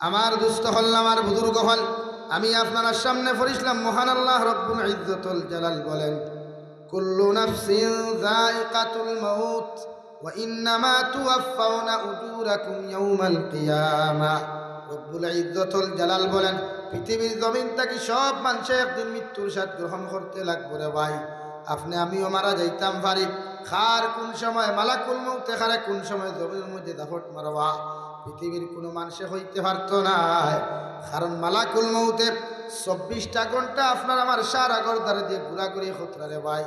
আমার দুস্থ হল আমার বুজুর্গ হল। আমি আপনার সামনে পড়িছিলাম মহান আল্লাহ রব্বুল ইজ্জতুল জালাল বলেন, কুল্লু নাফসিন যায়িকাতুল মাউত, ওয়া ইন্নামা তুওয়াফাউনা উজুরাকুম ইয়াউমাল কিয়ামাহ রব্বুল ইজ্জতুল জালাল বলেন, পৃথিবীর জমিন থেকে সব মানুষে একদিন মৃত্যুর স্বাদ গ্রহণ করতে লাগবে রে ভাই। আপনি, আমিও মারা যাইতাম পারি খার কোন সময়, মালাকুল মৌতে খারে কোন সময় জমির মধ্যে দাফট মারবা। পৃথিবীর কোনো মানুষে হইতে পারত না। কারণ মালাকুল মৌতে চব্বিশটা ঘণ্টা আপনার আমার সারা গরদারে দিয়ে ঘোরাঘুরি খতরা রে ভাই।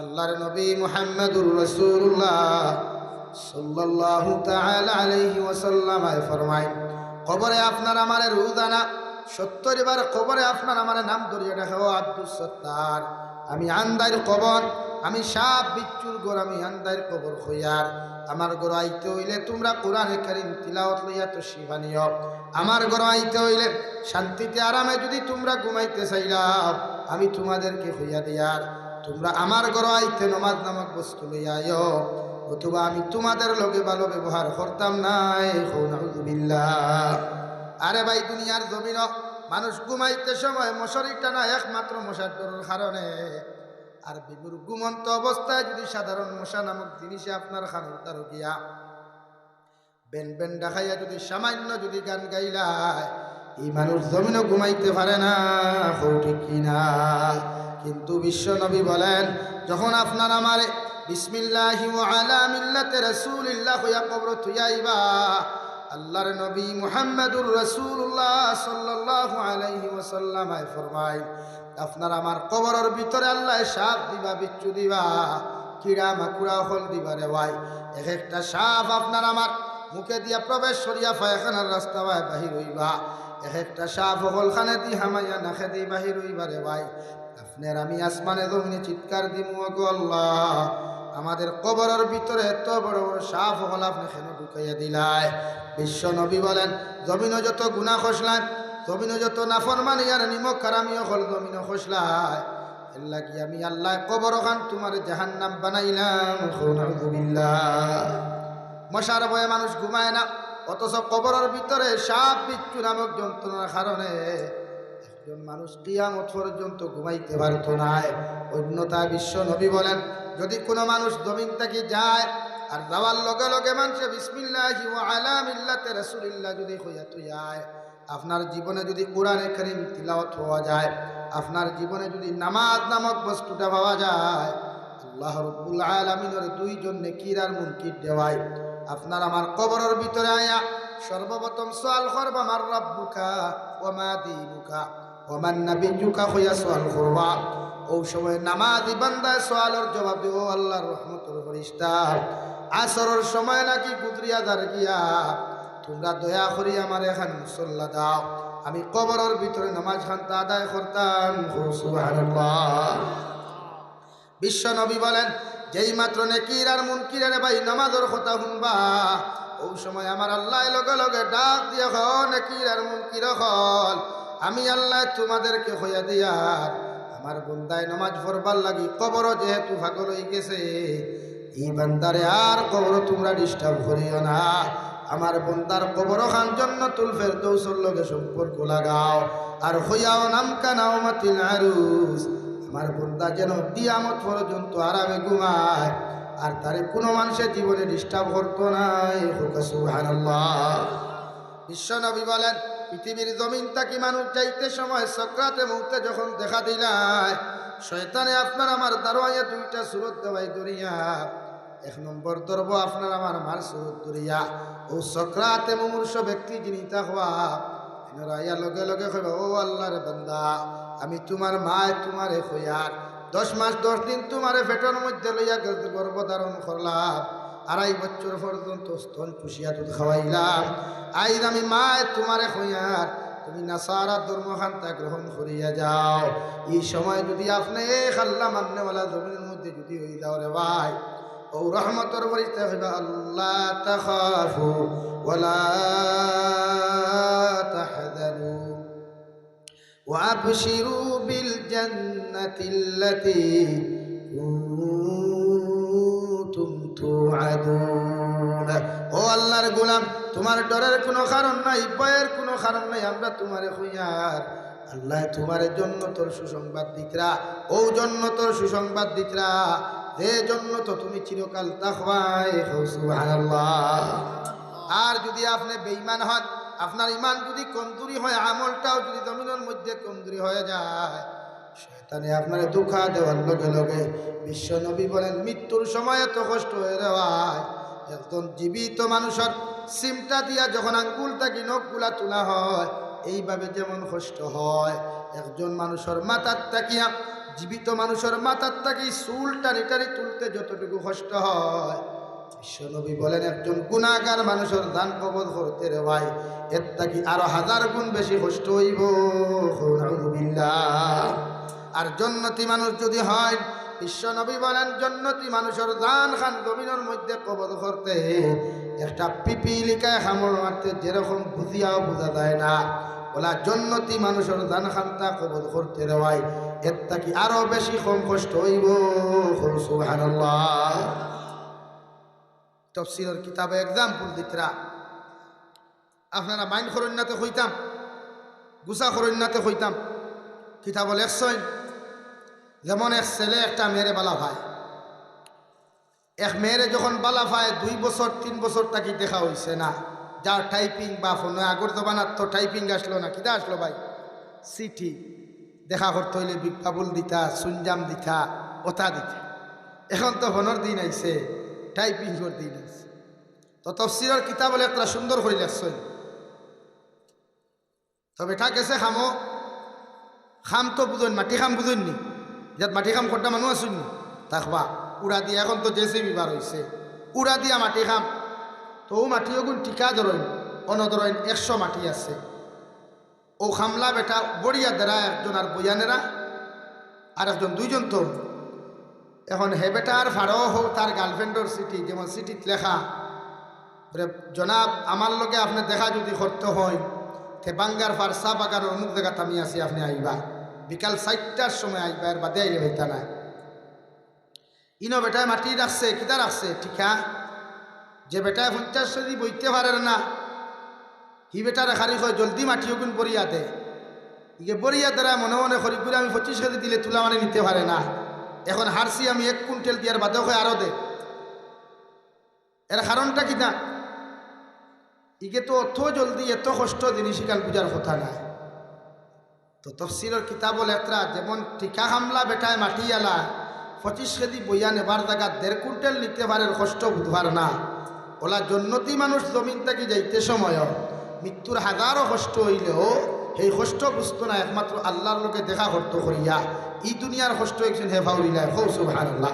আল্লাহর নবী মুহাম্মদুর রসুল্লাহ সাল্লাল্লাহু তাআলা আলাইহি ওয়াসাল্লাম ফরমায়, কবরে আপনার আমার রুদানা সত্তর বার কবরে আপনার আমার নাম ধরিয়ে রাখো আব্দুল সত্তার, আমি আন্দার কবর, আমি সাপ বিচ্ছুর গোর আমি আন্দার কবর হইয়ার আমার গড় আইতে হইলে তোমরা কোরআনে কারিম তিলাওয়াত লইয়া তো শিবানিও আমার গড় আইতে হইলে শান্তিতে আরামে যদি তোমরা ঘুমাইতে চাইলাও, আমি তোমাদেরকে হইয়া দিয়ার। তোমরা আমার গড় আইতে নমাজ নামক বস্তু লইয়া আইও, অথবা আমি তোমাদের লগে ভালো ব্যবহার করতাম নাই আরে ভাই, দুনিয়ার জমিন মানুষ ঘুমাইতে সময় মশারি টানা একমাত্র মশার কারণে। আর বিগুর ঘুমন্ত অবস্থায় যদি সাধারণ মশা নামক জিনিসে আপনার খানুর গিয়া বেন বেন দেখাইয়া যদি সামান্য যদি গান গাইলায়, এই মানুষ জমিনও ঘুমাইতে পারে না ঠিক কিনা? কিন্তু বিশ্ব নবী বলেন, যখন আপনার আমারে বিসমিল্লাহি আলা মিল্লাতে রাসূলিল্লাহ হইয়া কবর তুইয়াইবা আল্লাহর নবী মুহাম্মদুর রাসূলুল্লাহ সাল্লাল্লাহু আলাইহি ওয়াসাল্লাম ফরমায় আপনার আমার কবরের ভিতরে আল্লাহ সাপ দিবা, বিচ্ছু দিবা, কিড়া মাকুড়া হল দিবা রে ভাই। এক একটা সাপ আপনার আমার মুখে দিয়া প্রবেশ করিয়া পায়খানার রাস্তা ভাই বাহির হইবা। এক একটা সাপ হলখানে দি হামাইয়া নাখে দি বাহির হইবা রে ভাই। আপনার আমি আসমানে জমিনে চিৎকার দিমু আল্লাহ। আমাদের কবরের ভিতরে এত বড় বড় সাপ হল আপনি কেন ঢুকাইয়া দিলাই? বিশ্ব নবী বলেন জমিনও যত গুণা খসলায় জমিনও যত নাফরমানি আর নিমক খারামিও হল জমিনও খসলায় এর লাগি আমি আল্লাহ কবর খান তোমার জাহান্নাম বানাইলাম। মশার ভয়ে মানুষ ঘুমায় না, অথচ কবরের ভিতরে সাপ, বিচ্ছু নামক যন্ত্রণার কারণে একজন মানুষ কিয়ামত পর্যন্ত ঘুমাইতে পারত না। অন্যতা বিশ্ব নবী বলেন, যদি কোনো মানুষ জমিন থেকে যায় আর যাওয়ার লগে লগে মানুষে বিসমিল্লাহি ওয়া আলা মিল্লাতে রাসূলিল্লাহ যদি হইয়া তুইয়ায় আপনার জীবনে যদি কোরআনে করিম তিলাওয়াত হওয়া যায়, আপনার জীবনে যদি নামাজ নামক বস্তুটা পাওয়া যায়, আল্লাহ রব্বুল আলামিনের দুইজন নেকির আর মুনকির দেওয়ায় আপনার আমার কবরের ভিতরে আয়া সর্বপ্রথম সোয়াল করবা, আমার রব্বুকা ওমা দিনুকা ওমান নাবিয়ুকা হইয়া সোয়াল করবা। ও সময় নামাজি বান্দায় সোয়ালের জবাব দেব, আল্লাহর রহমতুল ফরিস্তা আসরের সময় নাকি গুদরিয়া দার গিয়া তোমরা দয়া করি আমার এখানে মুসল্লা দাও। আমি কবরের ভিতরে নামাজ খানটা আদায় করতাম। বিশ্ব নবী বলেন, যেই মাত্র নেকির আর মুনকিরের ভাই নামাজের কথা শুনবা ওই সময় আমার আল্লাহ লগে লগে ডাক দিয়ে নেকির আর মুনকির হল। আমি আল্লাহ তোমাদেরকে হইয়া দিয়ার আমার বন্দায় নামাজ পড়বার লাগি কবর যেহেতু ভাগল হয়ে গেছে, এই বান্দারে আর কবর তোমরা ডিস্টার্ব করিও না। আমার বন্দার কবর খান জন্য তুলফের দৌসর লগে সম্পর্ক লাগাও। আর হইয়াও নাম কানাও মাতিল আরুস আমার বন্দা যেন দিয়ামত পর্যন্ত আরামে ঘুমায়, আর তারে কোনো মানুষের জীবনে ডিস্টার্ব করতো নাই। বিশ্ব নবী বলেন, পৃথিবীর জমিন তাকি মানুষ যাইতে সময় সক্রাতে মুহূর্তে যখন দেখা দিলায়, শয়তানে আপনার আমার দারোয়াইয়া দুইটা সুরত দেওয়াই দরিয়া এক নম্বর দর্ব আপনার আমার মার সুরত দরিয়া। ও সক্রাতে মুমূর্ষ ব্যক্তি যিনি তা হওয়া। রাইয়া লগে লগে কইবা, ও আল্লাহর বান্দা, আমি তোমার মায়, তোমারে হইয়ার দশ মাস, দশ দিন তোমারে পেটের মধ্যে লইয়া গর্ভধারণ করলাম। আড়াই বছর পর্যন্ত স্তন পুষিয়া দুধ খাওয়াইলাম। আইজ আমি মায়, তোমারে হইয়ার তুমি নাসারা ধর্মখান্তা গ্রহণ করিয়া যাও। এই সময় যদি আপনি খাল্লা মান্যওয়ালা জমিনের মধ্যে যদি হই যাও রে ভাই ও রহমতর ফরিস্তা হইল আল্লাহ তাখাফু ওয়ালা তাহজানু ওয়াবশিরু বিল জান্নাতি আল্লাতী কুনতুম তুআদুন। ও আল্লাহর গোলাম, তোমার ডরের কোনো কারণ নাই, ভয়ের কোনো কারণ নাই, আমরা তোমারে হইয়ার। আল্লাহ তোমার জন্য তোর সুসংবাদ দিতরা, ও জন্য তোর সুসংবাদ দিতরা। যে জন্য তো তুমি চিরকাল সুবহানাল্লাহ। আর যদি আপনি বেইমান হন, আপনার ইমান যদি কমজোরি হয়, আমলটাও যদি জমিনের মধ্যে কমজোরি হয়ে যায়, শয়তানে আপনার দুঃখা দেওয়ার লগে লগে বিশ্ব নবী বলেন, মৃত্যুর সময় এত কষ্ট হয়ে দেওয়ায় একজন জীবিত মানুষের সিমটা দিয়া যখন আঙ্গুলটা কি নখগুলা তোলা হয়, এইভাবে যেমন কষ্ট হয়, একজন মানুষের মাথার তাকিয়া জীবিত মানুষের মাথার তাকি চুল টানি টানি তুলতে যতটুকু কষ্ট হয়। বিশ্বনবী বলেন, একজন গুণাগার মানুষের দান কবদ করতে রে ভাই, এর তাকি আরও হাজার গুণ বেশি কষ্ট হইব। আর জন্নতি মানুষ যদি হয় বিশ্বনবী বলেন, জন্নতি মানুষের দান খান জমিনের মধ্যে কবদ করতে। একটা পিপিলিকায় হামড় মারতে যেরকম বুঝিয়াও বোঝা যায় না। ওলা জন্নতি মানুষের দান খানটা কবদ করতে রে ভাই এর তাকি আরও বেশি কম কষ্ট হইব তফসিলের কিতাবে এক্সাম্পল দিতরা আপনারা মাইন খরণ্যাতে হইতাম গুসা খরণ্যাতে হইতাম। কিতাব লেখছই যেমন এক ছেলে একটা মেয়েরে বালা ভাই। এক মেয়েরে যখন বালা ভাই, দুই বছর, তিন বছর তাকে দেখা হইছে না। যার টাইপিং বা ফোন আগর জবানার তো টাইপিং আসলো না, কিতা আসলো ভাই? চিঠি দেখা করতে হইলে বিজ্ঞাপন দিতা সুনজাম দিতা, ওতা দিতা। এখন তো ফোনের দিন আইছে টাইপিং করে দিন আইছে তো তফসিরের কিতাব বলে একটা সুন্দর করে লেখছই তো বেটা গেছে খামো খাম তো বুঝুন মাটি খাম বুঝুননি যাত মাটি খাম কটা মানুষ আসুননি তাকবা উড়া দিয়ে এখন তো জেসি বিবার হয়েছে উড়া দিয়া মাটি খাম। তো ও মাটি ওগুন টিকা ধরেন অনধরেন একশো মাটি আছে। ও খামলা বেটা বড়িয়া দেরা, একজন আর বইয়ানেরা আর একজন দুইজন তো এখন হে বেটার ভাড়াও হোক তার গার্লফ্রেন্ডর সিটি যেমন সিটিত লেখা জনাব আমার লগে আপনি দেখা যদি করতে হয় তে বাঙ্গার ফার চা বাগানের অমুক জায়গাত আমি আছি, আপনি আইবা। বিকাল চারটার সময় আইবা এর বাদে আইলে হইতা নাই। ইনো বেটায় মাটি রাখছে কিতা রাখছে ঠিকা? যে বেটায় পঞ্চাশ যদি বইতে পারে না। হি বেটার খারি হয় জলদি মাটি ওগুন বরিয়া দে ইকে বরিয়া দ্বারা মনে মনে করি করে আমি পঁচিশ কেজি দিলে তুলা মানে নিতে পারে না। এখন হারছি আমি এক কুইন্টাল দিয়ার বাদে হয় আরও দে। এর কারণটা কিনা ইকে তো অত জলদি এত কষ্ট জিনিস কাল বুঝার কথা নাই। তো তফসিলের কিতাব লেত্রা যেমন টিকা হামলা বেটায় মাটি আলা পঁচিশ কেজি বইয়া নেবার জায়গা দেড় কুইন্টাল নিতে পারে কষ্ট বুধবার না। ওলা জন্নতি মানুষ জমিন থেকে যাইতে সময়। মৃত্যুর হাজারো কষ্ট হইলেও সেই কষ্ট বুঝতো না একমাত্র আল্লাহর লোকে দেখা করতো করিয়া ই দুনিয়ার কষ্ট একজন হে ভাউরিলায় হৌ সুবহান আল্লাহ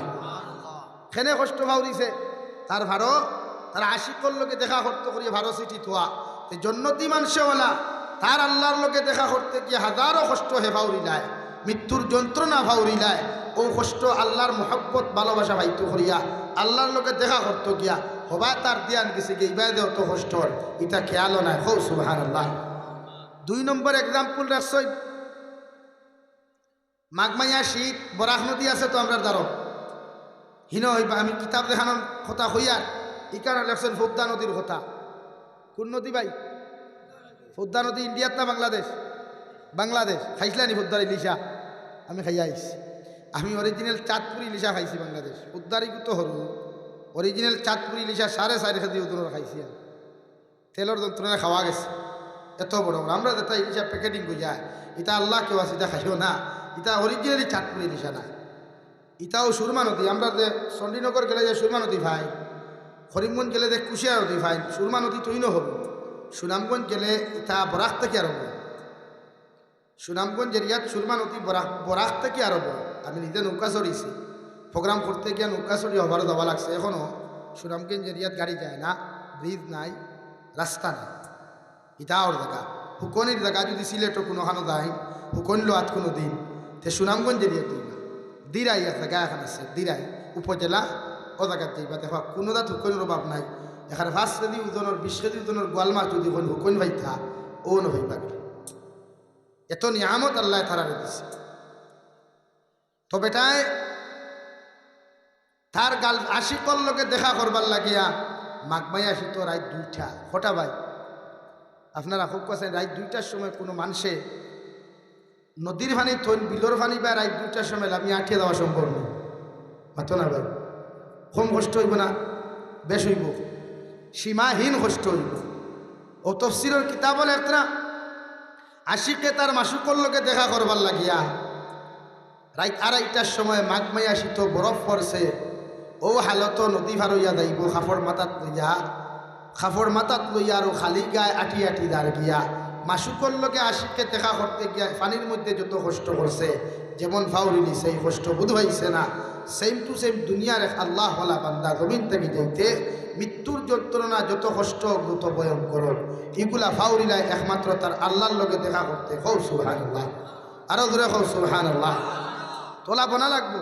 খেনে কষ্ট ভাউরিছে তার ভারো তার আশিকর লোকে দেখা করতে করিয়া ভারো চিঠি থোয়া জন্নতি মানুষওয়ালা তার আল্লাহর লোকে দেখা করতে গিয়ে হাজারো কষ্ট হে ভাউরিলায় মৃত্যুর যন্ত্রণা ভাউরিলায় ও কষ্ট আল্লাহর মোহব্বত, ভালোবাসা ভাইতো করিয়া আল্লাহর লোকে দেখা করতো গিয়া হবা তার দিয়ান গেছে গিয়ে ইবাই দেও তো কষ্ট ইটা খেয়ালও নাই। হৌ সুবহান আল্লাহ দুই নম্বর এক্সাম্পল রাখছই। মাঘমাইয়া শীত বরাক নদী আছে তো আমরা দ্বারো হীন হইবা, আমি কিতাব দেখানোর কথা হইয়া ইকার লেখছেন ফুদ্দা নদীর কথা। কোন নদী ভাই? ফুদ্দা নদী ইন্ডিয়ার না বাংলাদেশ? বাংলাদেশ। খাইছিলানি ফুদ্দার ইলিশা? আমি খাইয়া আইছি। আমি অরিজিনাল চাঁদপুরি ইলিশা খাইছি বাংলাদেশ। উদ্দারি তো হরু। অরিজিনাল চাঁদপুরি ইলিশা সাড়ে চারি খাদি উদর খাইছি। তেলের যন্ত্রণা খাওয়া গেছে। এত বড় আমরা যেটা ইলিশা প্যাকেটিং করি যায় এটা আল্লাহ কেউ আছে এটা খাইও না। এটা অরিজিনালি চাঁদপুরি ইলিশা না ইটাও সুরমা নদী আমরা যে চণ্ডীনগর গেলে যে সুরমা নদী ভাই করিমগঞ্জ গেলে যে কুশিয়া নদী ভাই সুরমা নদী তৈন হব। সুনামগঞ্জ গেলে ইটা বরাক থেকে আরম্ভ। সুনামগঞ্জ এরিয়াত সুরমা নদী বরাক বরাক থেকে আরম্ভ। আমি নিজে নৌকা চড়িছি। প্রোগ্রাম করতে গিয়ে নৌকা চড়ি হবার যাওয়া লাগছে। এখনও সুনামগঞ্জ এরিয়াত গাড়ি যায় না, ব্রিজ নাই, রাস্তা নাই। ইটা ওর জায়গা। হুকনির জায়গা যদি সিলেটও কোনোখানো যায় হুকন লোয়াত কোনো দিন। তে সুনামগঞ্জ এরিয়াত দিই না দিরাই জায়গা এখন আছে দিরাই উপজেলা ও জায়গাত যাইবা দেখো কোনো দাঁত হুকনের অভাব নাই। এখানে পাঁচ কেজি ওজনের বিশ কেজি ওজনের গোয়াল মাছ যদি কোন হুকন ভাইতা ও নভাইবা এত নিয়ামত আল্লাহ তারা দিছে। তো বেটায় তার গাল আশিকর লোকে দেখা করবার লাগিয়া মাঘমাই আসি তো রাত দুইটা। কটা ভাই, আপনারা খুব কাছেন রাত দুইটার সময় কোনো মানুষে নদীর পানি থইন বিলোর পানি বা রাত দুইটার সময় আমি আঠিয়ে দেওয়া সম্ভব নয় মাতো না ভাই, কম কষ্ট হইব না, বেশ হইব। সীমাহীন কষ্ট হইব। ও তফসিরের কিতাবল একটা আশিকে তার মাসুকর লোকে দেখা করবার লাগিয়া রাইত আড়াইটার সময় মাঘ মাইয়া শীত বরফ পড়ছে। ও হালত নদী ভার হইয়া যাইব খাফর মাতাত লইয়া খাফর মাতাত লইয়া আর খালি গায়ে আটি আটি দাঁড় গিয়া। মাসুকর লোকে আশিককে দেখা করতে গিয়া পানির মধ্যে যত কষ্ট করছে যেমন ফাউরি নিছে, এই কষ্ট বুধবাইছে না। সেম টু সেম দুনিয়ার এক আল্লাহ হলা বান্দা জমিন থেকে যাইতে মৃত্যুর যন্ত্রণা যত কষ্ট যত ভয়ঙ্কর এগুলা ফাউরিলাই একমাত্র তার আল্লাহর লোকে দেখা করতে হৌ সুহান আল্লাহ আরও ধরে হৌ সুহান আল্লাহ তোলা বনা লাগবো।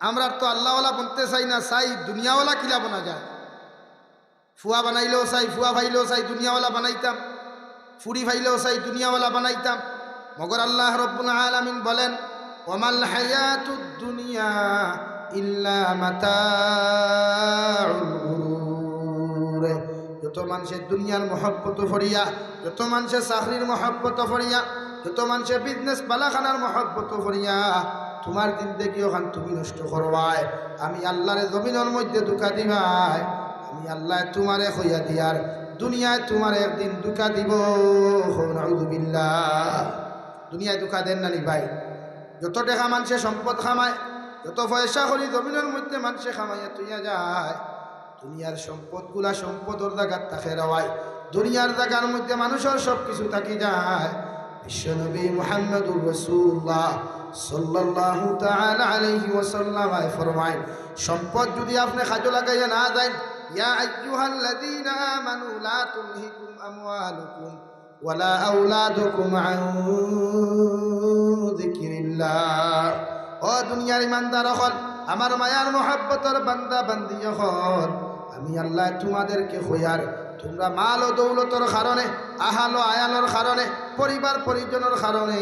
আমরা তো আল্লাহওয়ালা বনতে চাই না, চাই দুনিয়াওয়ালা কিলা বনা যায়। ফুয়া বানাইলেও চাই, ফুয়া ভাইলেও চাই, দুনিয়াওয়ালা বানাইতাম। ফুরি ভাইলেও চাই, দুনিয়াওয়ালা বানাইতাম। মগর আল্লাহ রব্বুল আলামিন বলেন, ওমাল হায়াতুদ দুনিয়া ইল্লা গুরুর। যত মানুষের দুনিয়ার মহব্বত ফরিয়া যত মানুষের চাকরির মহব্বত ফরিয়া যত মানুষের বিজনেস বালাখানার মহব্বত ফরিয়া তোমার দিন দেখি ওখান তুমি নষ্ট করবাই। আমি আল্লাহরে জমিনের মধ্যে দুঃখা দিবাই। আমি আল্লাহ তোমারে হইয়া দিয়ার দুনিয়ায় তোমার একদিন দুঃখা দিব। নাউযুবিল্লাহ দুনিয়ায় দুঃখা দেন না নি ভাই। যত টাকা মানুষে সম্পদ খামায়, যত পয়সা করি জমিনের মধ্যে মানুষে খামাইয়া তুইয়া যায়। দুনিয়ার সম্পদগুলা সম্পদর জায়গার তাকে রাওয়ায়। দুনিয়ার জায়গার মধ্যে মানুষের সব কিছু থাকি যায়। বিশ্বনবী মুহাম্মদুর রসুল্লাহ আলাইহি ওয়াসাল্লাম আয় ফরমায় সম্পদ যদি আপনি কাজে লাগাইয়া না দেন, ইয়া আইয়ুহাল্লাযীনা আমানু লা তুলহিকুম আমওয়ালুকুম ওয়ালা আওলাদুকুম আন যিকরিল্লাহ। ও দুনিয়ার ইমানদার হল আমার মায়ার মহাব্বতর বান্দা বান্দি হল আমি আল্লাহ তোমাদেরকে হইয়ার তোমরা মাল ও দৌলতর কারণে আহালো আয়ালোর কারণে পরিবার পরিজনের কারণে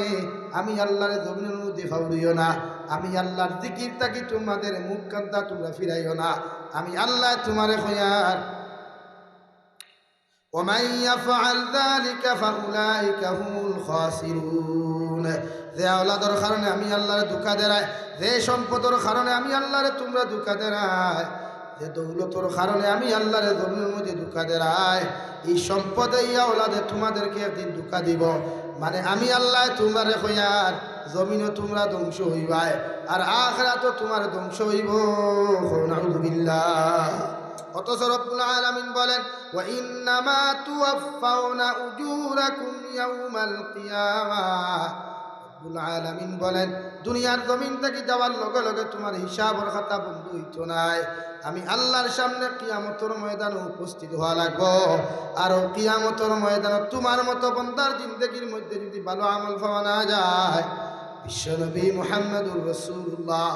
আমি আল্লাহর জমিনের মধ্যে ফাউরিও না আমি আল্লাহর দিকির তাকি তোমাদের মুখ কান্তা তোমরা ফিরাইও না আমি আল্লাহ তোমারে হইয়ার ومن يفعل ذلك فأولئك هم الخاسرون যে আওলাদর কারণে আমি আল্লাহরে দুঃখা দেরায় যে সম্পদর কারণে আমি আল্লাহরে তোমরা দুঃখা দেরায় যে দৌলতর কারণে আমি আল্লাহরে জমিনের মধ্যে দুঃখা দেরায় এই সম্পদে ইয়া ওলাদে তোমাদেরকে একদিন দুঃখা দিব। মানে আমি আল্লাহ তোমারে হইয়ার জমিনও তোমরা ধ্বংস হইবায় আর আখরা তো তোমার ধ্বংস হইব। আলামিন বলেন রব্বুল আলামিন বলেন, দুনিয়ার জমিন থেকে যাওয়ার লগে লগে তোমার হিসাবর খাতা বন্ধ হইত নাই। আমি আল্লাহর সামনে কিয়ামতর ময়দানে উপস্থিত হওয়া লাগবো। আর কিয়ামতর ময়দানে তোমার মতো বন্দার জিন্দগির মধ্যে যদি ভালো আমল পাওয়া না যায়, বিশ্বনবী মুহাম্মদুর রসুল্লাহ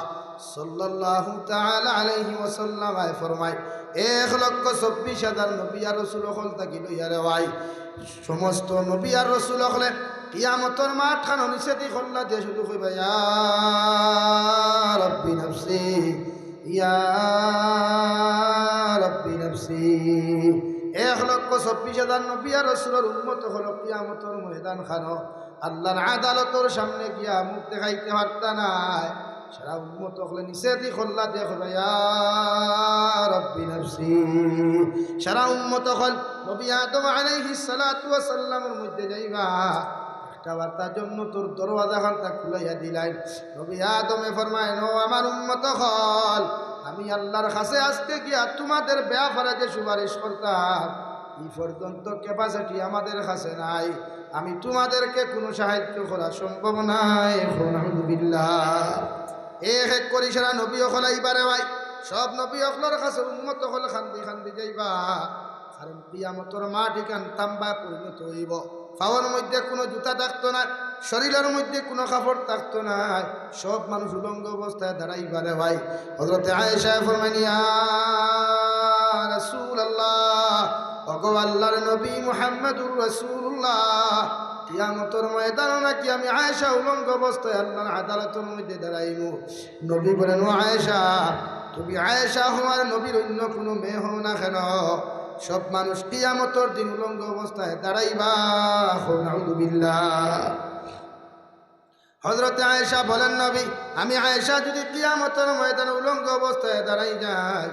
সাল্লাল্লাহু তাআলা আলাইহি ওয়াসাল্লাম ফরমায়, এক লক্ষ চব্বিশ হাজার নবী আর রসুল হল থাকি লইয়া রে ভাই। সমস্ত নবী আর রসুল হলে কিয়ামতর মাঠ খান নিষেধি খল্লা দিয়ে শুধু কইবা, ইয়া রব্বি নফসি, ইয়া রব্বি নফসি। এক লক্ষ চব্বিশ হাজার নবী আর রসুলের উন্মত হল কিয়ামতর ময়দান খানো আল্লাহর আদালতর সামনে গিয়া মুখ দেখাইতে পারতা নাই। সারা উন্মত হলে নিষেধই খোল্লা দেখবে রব্বি নফসি। সারা উন্মত হল নবী আদম আলাইহিস সালাতু ওয়াস সালামের মধ্যে যাইবা। একটা বার্তার জন্য তোর দরওয়াজা খানটা খুলাইয়া দিলাই। নবী আদমে ফরমায়, নো, আমার উন্মত হল আমি আল্লাহর কাছে আসতে গিয়া তোমাদের ব্যাপারে যে সুপারিশ করতাম। এই পর্যন্ত ক্যাপাসিটি আমাদের কাছে নাই। আমি তোমাদেরকে কোনো সাহায্য করা সম্ভব নাই। বিল্লাহ। এক এক করি সেরা নবী অকলাই পারে ভাই। সব নবী অকলার কাছে উন্মত হল খান্দি খান্দি যাইবা। কারণ পিয়ামতর মাটি কান তাম্বা পরিণত হইব। পাওয়ার মধ্যে কোনো জুতা থাকতো না, শরীরের মধ্যে কোনো কাপড় থাকতো না। সব মানুষ উলঙ্গ অবস্থায় দাঁড়াইবারে ভাই। হজরতে আয়েশা ফরমানিয়া রসুল আল্লাহ অগো আল্লাহর নবী মুহাম্মদুর রসুল্লাহ কিয়ামতর ময়দান নাকি আমি আয়েশা উলঙ্গ অবস্থায় আল্লাহর আদালতের মধ্যে দাঁড়াইব নবী বলেন, ও আয়েশা, তুমি আয়েশা হওয়ার নবীর অন্য কোনো মেয়ে হও না কেন? সব মানুষ কিয়ামতর দিন উলঙ্গ অবস্থায় দাঁড়াইবা। নাউযুবিল্লাহ হজরতে আয়েশা বলেন, নবী, আমি আয়েশা যদি কিয়ামতের ময়দানে উলঙ্গ অবস্থায় দাঁড়াই যাই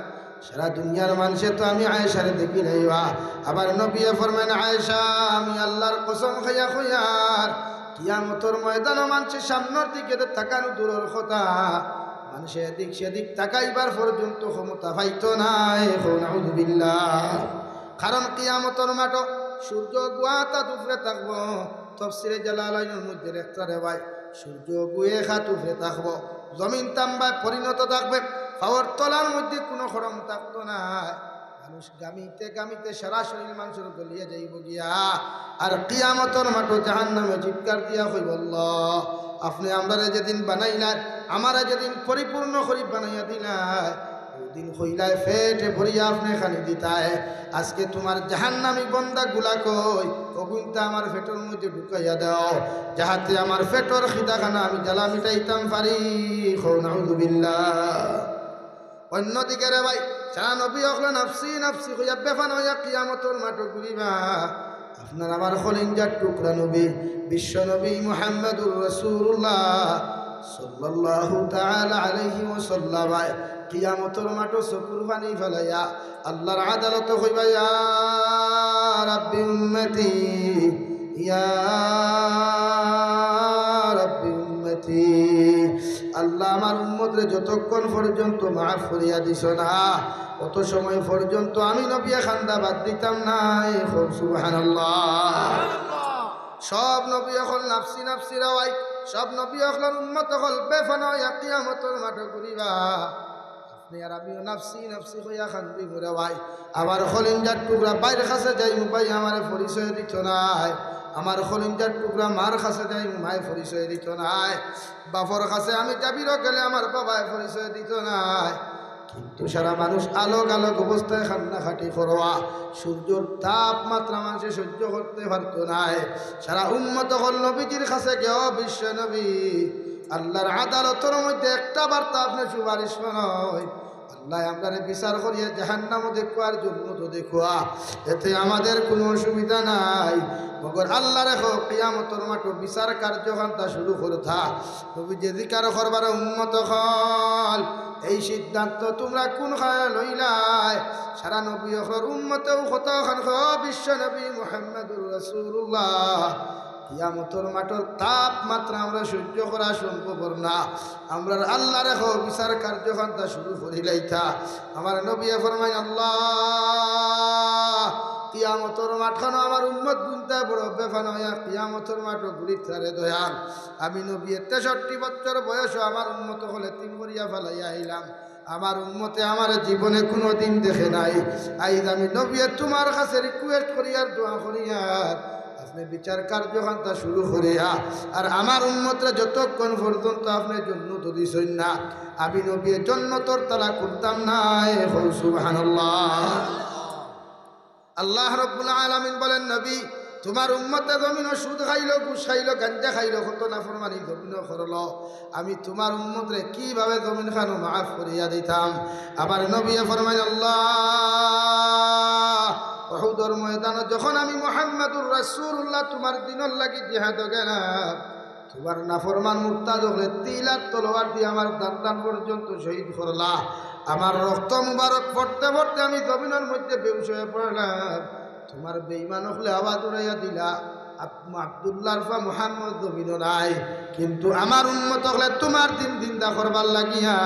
সারা দুনিয়ার মানুষে তো আমি আয়েশারে দেখি নাইবা আবার নবী ফরমেন আয়েশা, আমি আল্লাহর কসম খাইয়া খুইয়ার কিয়ামতর ময়দান মানুষের সামনের দিকে তাকানো দূরের কথা। মানুষে এদিক সেদিক তাকাইবার পর্যন্ত ক্ষমতা পাইতো নাই নাউযুবিল্লাহ কারণ কিয়ামতর মাঠ সূর্য গুয়াতা দুপুরে থাকব তফসিরে জালালাইনের মধ্যে একটা রেবাই সূর্য গুয়ে খা উফরে থাকব, জমিন তাম্বায় পরিণত থাকবে। পাওয়ার তলার মধ্যে কোনো খরম থাকতো না। মানুষ গামিতে গামিতে সারা শরীর মানুষের গলিয়ে যাইব গিয়া। আর কিয়ামতর মাঠো জাহান নামে চিৎকার দিয়া হইব আপনি আমরা যেদিন বানাই বানাইলাই আমারা যেদিন পরিপূর্ণ করি বানাইয়া দিলাই দিন হইলায় ফেটে ভরিয়া আপনি খানি দিতায়। আজকে তোমার জাহান্নামি বন্দা গুলা কই? কবিনটা আমার ফেটর মধ্যে ঢুকাইয়া দাও। যাহাতে আমার ফেটর খিদাখানা আমি জ্বালা মিটাইতাম পারি। নাউজুবিল্লাহ। অন্যদিকে রে ভাই সারা নবী অখলা নাফসি নাফসি হইয়া বেফান হইয়া কিয়ামতর মাঠো ঘুরিবা। আপনার আমার খলিঞ্জার টুকরা নবী, বিশ্ব নবী মুহাম্মদুর রসুল্লাহ সাল্লাল্লাহু তাআলা আলাইহি ওয়াসাল্লাম কিয়ামতর মাঠো চকুর পানি ফেলাইয়া আল্লাহর আদালত হইবা, ইয়া রাব্বি উম্মতি, ইয়া আল্লাহ আমার উম্মতরে যতক্ষণ পর্যন্ত মাফ করিয়া দিছ না, অত সময় পর্যন্ত আমি নবিয়া খান্দা বাদ দিতাম না সব নবী এখন নাফসি নাফসি রাওয়াই সব নবী এখন উন্মত হল বেফানো কিয়ামতর মাঠে ঘুরিবা। আর আমিও খলিঞ্জার টুকরা বাইরে কাছে যাই ভাই, আমার পরিচয় দিত নাই। আমার খলিঞ্জার টুকরা মার কাছে যাই মায় পরিচয় দিত নাই, বাপর কাছে আমি যাবির গেলে আমার বাবায় পরিচয় দিত নাই। কিন্তু সারা মানুষ আলোক আলোক অবস্থায় খান্না খাটি করোয়া সূর্যর তাপমাত্রা মানুষে সহ্য করতে পারতো নাই। সারা উন্মত হল নবীজির কাছে গেও বিশ্ব নবী। আল্লাহর আদালতের মধ্যে একটা বার্তা আপনি সুপারিশ নয় আল্লাহ আপনারে বিচার করিয়া জাহান্নাম দেখুয়ার জন্য তো দেখুয়া। এতে আমাদের কোনো অসুবিধা নাই। মগর আল্লাহ রেখো কিয়ামতর মাঠো বিচার কার্যকান্তা শুরু করে থা। নবী যে দিকার করবার উন্মত হল, এই সিদ্ধান্ত তোমরা কোন খায় লইলাই? সারা নবী অখর উন্মতেও কত খান বিশ্ব নবী মোহাম্মদুর রসুল্লাহ কিয়ামতর মাঠর তাপমাত্রা আমরা সহ্য করা সম্ভব না। আমরা আল্লাহ রেখো বিচার কার্যকান্তা শুরু করিলাইতা আমার নবী ফরমাই আল্লাহ, কিয়ামতর মাঠখানো আমার উন্মত গুনতে বড় বেফান হইয়া কিয়ামতর মাঠও ঘুরি তারে দয়াল। আমি নবী তেষট্টি বছর বয়স আমার উন্মত হলে তিন করিয়া ফেলাইয়া আইলাম। আমার উন্মতে আমার জীবনে কোনো দিন দেখে নাই। আইজ আমি নবী তোমার কাছে রিকোয়েস্ট করিয়ার দোয়া করিয়ার আপনি বিচার কার্যকান্তা শুরু করিয়া, আর আমার উন্মতরা যতক্ষণ পর্যন্ত আপনি জন্য তো দিছেন না, আমি নবী জন্য তোর তারা করতাম না আল্লাহ রব্বুল আলামিন বলেন, নবী, তোমার উম্মতে জমিন সুদ খাইলো ঘুষ খাইলো গাঞ্জা খাইলো, কত নাফরমানি জমিন করল। আমি তোমার উম্মতরে কীভাবে জমিন খানো মাফ করিয়া দিতাম? আবার নবী ফরমাই আল্লাহ অহুদর ময়দান যখন আমি মোহাম্মদুর রাসূলুল্লাহ, তোমার দিনের লাগি জিহাদ গেলাম, তোমার নাফরমান মুক্তা হলে তিলার তলোয়ার দিয়ে আমার দান দান পর্যন্ত শহীদ করলা আমার রক্ত মুবারক পড়তে পড়তে আমি জমিনের মধ্যে হয়ে পড়লাম। তোমার বেইমান হলে আওয়াজ উড়াইয়া দিলা আবদুল্লাহ কিন্তু আমার উন্মত হলে তোমার দিন দিনদা করবার লাগিয়া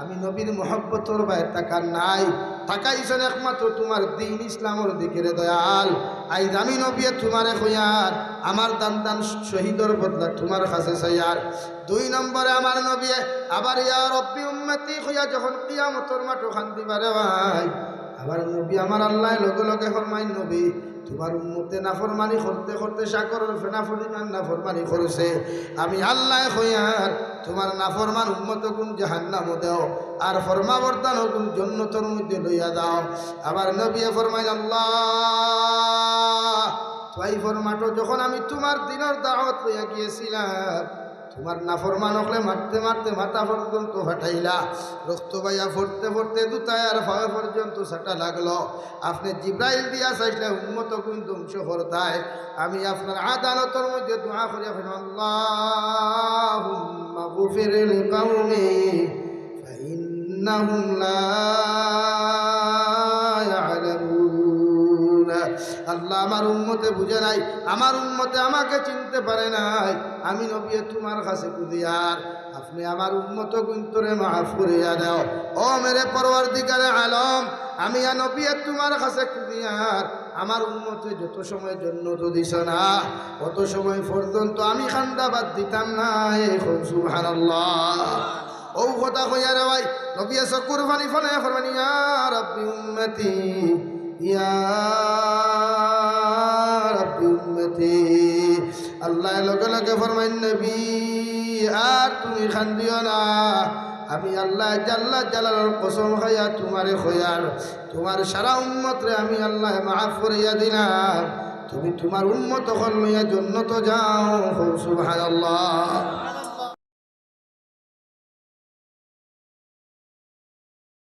আমি নবীর মহব্বতর বাইরে টাকা নাই। তাকাইছেন একমাত্র তোমার দিন ইসলামর দিকে রে দয়াল। আইজ আমি নবিয়ে তোমারে কইয়ার আমার দান দান শহীদর বদলা তোমার কাছে চাইয়ার। দুই নম্বরে আমার নবিয়ে আবার ইয়া রব্বি উম্মতি কইয়া যখন কিয়ামতর মাঠো খান দিবারে ভাই। আবার নবী আমার আল্লাহ লগে লগে ফরমাই নবী তোমার উম্মতে নাফরমানি করতে করতে সাগরের ফেনাফরিমান নাফরমানি করেছে। আমি আল্লাহ হইয়ার তোমার নাফরমান উম্মত গুণ জাহান্নাম দেও, আর ফরমাবর্তন গুণ জন্নতর মধ্যে লইয়া দাও আবার নবী ফরমাই আল্লাহ তাই ফরমাটো যখন আমি তোমার দিনের দাওয়াত লইয়া গিয়েছিলাম তোমার নাফরমান হলে মারতে মারতে মাথা পর্যন্ত ফাটাইলা রক্ত বাইয়া ফরতে ফরতে দুতায় আর ভাবে পর্যন্ত সেটা লাগলো আপনি জিব্রাইল দিয়া চাইলে উন্মত কুইন ধ্বংস করতায় আমি আপনার আদালতের মধ্যে দোয়া করি এখন আল্লাহুম্মা গুফির লিকাউমি فإنهم لا আল্লাহ আমার উম্মতে বুঝে নাই, আমার উম্মতে আমাকে চিনতে পারে নাই। আমি নবী, তোমার কাছে কুদিয়ার। আপনি আমার উম্মত গুন্তরে মাফ করিয়া দাও। ও মেরে পরওয়ার দিকারে আলম, আমি আর নবী তোমার কাছে কুদিয়ার। আমার উন্মতে যত সময় জন্য তো দিস না, অত সময় পর্যন্ত আমি খান্দা বাদ দিতাম না এখন সুবহানাল্লাহ। ও কথা কইয়া রে ভাই নবিয়া চকুর ফানি ফানে ফরমানি ইয়া রাব্বি উম্মতি, ইয়া আল্লাহ লগে লগে ফরমাইন, নবী, আর তুমি খান্দিও না। আমি আল্লাহ জাল্লা জালালর কসম হইয়া তোমারে হইয়ার তোমার সারা উম্মত রে আমি আল্লাহ মাফ করিয়া দিলাম। তুমি তোমার উন্মত হল লইয়া জন্য তো যাও, সুবহানাল্লাহ।